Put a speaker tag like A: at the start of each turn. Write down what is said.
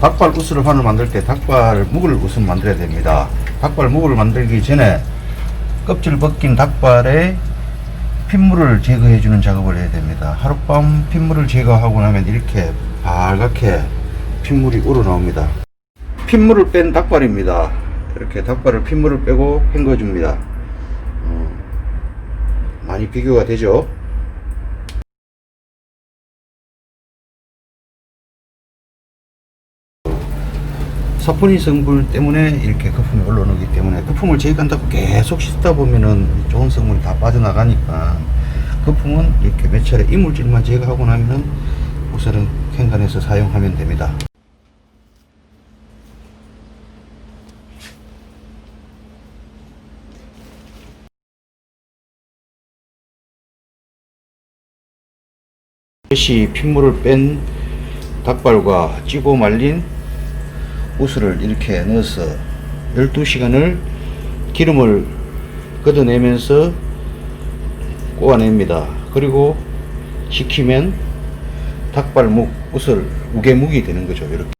A: 닭발 우스를 환을 만들 때 닭발 묵을 우선 만들어야 됩니다. 닭발 묵을 만들기 전에 껍질 벗긴 닭발에 핏물을 제거해 주는 작업을 해야 됩니다. 하룻밤 핏물을 제거하고 나면 이렇게 빨갛게 핏물이 우러나옵니다. 핏물을 뺀 닭발입니다. 이렇게 닭발을 핏물을 빼고 헹궈 줍니다. 어, 많이 비교가 되죠? 사포닌 성분 때문에 이렇게 거품이 올라오기 때문에 거품을 제거한다고 계속 씻다 보면은 좋은 성분이 다 빠져나가니까 거품은 이렇게 몇 차례 이물질만 제거하고 나면은 우선은 캔간에서 사용하면 됩니다. 다시 핏물을 뺀 닭발과 찌고 말린 우스를 이렇게 넣어서 12시간을 기름을 걷어내면서 꼬아냅니다. 그리고 식히면 닭발묵, 우슬, 우개묵이 되는 거죠. 이렇게.